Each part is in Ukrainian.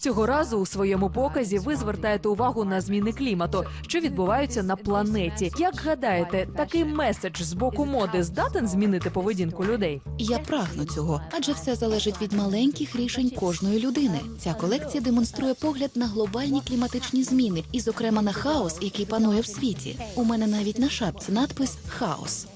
Цього разу у своєму показі ви звертаєте увагу на зміни клімату, що відбуваються на планеті. Як гадаєте, такий меседж з боку моди здатен змінити поведінку людей? Я прагну цього, адже все залежить від маленьких рішень кожної людини. Ця колекція демонструє погляд на глобальні кліматичні зміни, і, зокрема, на хаос, який панує в світі. У мене навіть на шапці надпис Хаос.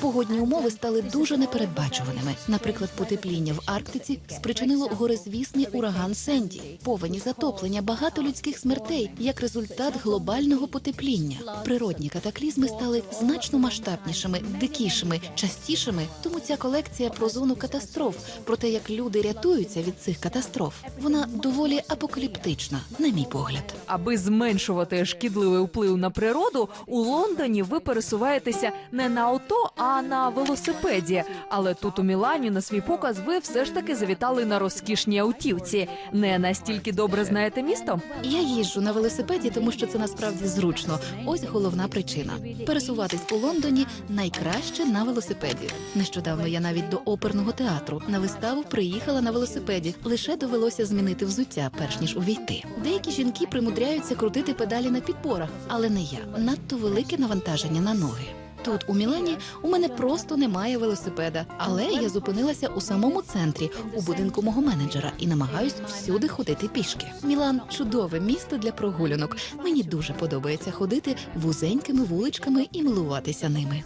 Погодні умови стали дуже непередбачуваними. Наприклад, потепління в Арктиці спричинило горизвісний ураган Сенді, повені затоплення, багато людських смертей як результат глобального потепління. Природні катаклізми стали значно масштабнішими, дикішими, частішими. Тому ця колекція про зону катастроф, про те, як люди рятуються від цих катастроф. Вона доволі апокаліптична, на мій погляд. Аби зменшувати шкідливий вплив на природу, у Лондоні ви пересуваєтеся не на авто, а на велосипеді. Але тут у Мілані на свій показ ви все ж таки завітали на розкішній автівці. Не настільки добре знаєте місто? Я їжджу на велосипеді, тому що це насправді зручно. Ось головна причина. Пересуватись у Лондоні найкраще на велосипеді. Нещодавно я навіть до оперного театру на виставу приїхала на велосипеді. Лише довелося змінити взуття, перш ніж увійти. Деякі жінки примудряються крутити педалі на підпорах, але не я. Надто велике навантаження на ноги. Тут, у Мілані, у мене просто немає велосипеда, але я зупинилася у самому центрі, у будинку мого менеджера, і намагаюсь всюди ходити пішки. Мілан чудове місто для прогулянок. Мені дуже подобається ходити вузенькими вуличками і милуватися ними.